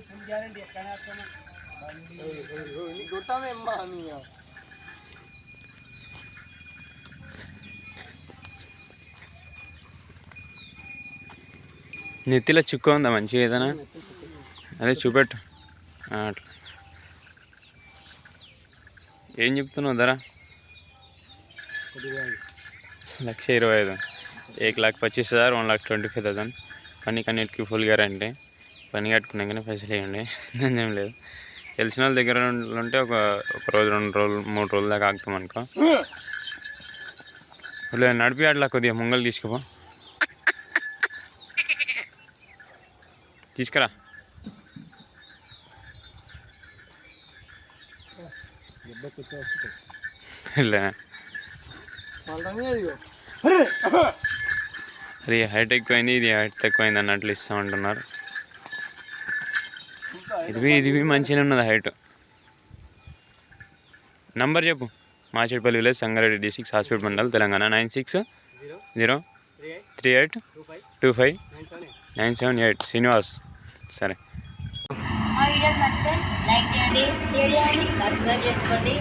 Full guarantee ఎక్కడ నెత్తిలో చిక్కు ఉందా మంచిగా ఏదైనా? అదే చూపెట్టు. అట్లా. ఏం చెప్తున్నావు ధర? లక్ష ఇరవై ఐదు. ఏక్ లాక్ పచ్చీస్ హజార్ one lakh twenty five thousand. పని కన్నిటికి ఫుల్ గ్యారంటీ. పని కట్టుకున్నాకనే పైసలు ఇవ్వండి ఏం లేదు. తెలిసిన వాళ్ళ దగ్గర ఉంటే ఒక ఒక రోజు రెండు రోజులు మూడు రోజుల దాకా ఆగుతాం అనుకో. లేదు నడిపి అట్లా కొద్దిగా ముంగలు తీసుకుపో. తీసుకురా. అది హైట్ ఎక్కువైంది ఇది హైట్ తక్కువైంది అన్నట్లు ఇస్తా ఉంటున్నారు ఇది ఇది మంచిగానే ఉన్నది హైట్ నంబర్ చెప్పు. Machepalli village Sangareddy district hospital mandal Telangana. Nine six zero three eight two five nine seven eight Srinivas సరే. మా వీడియోస్ నచ్చితే లైక్ చేయండి షేర్ చేయండి సబ్స్క్రైబ్ చేసుకోండి.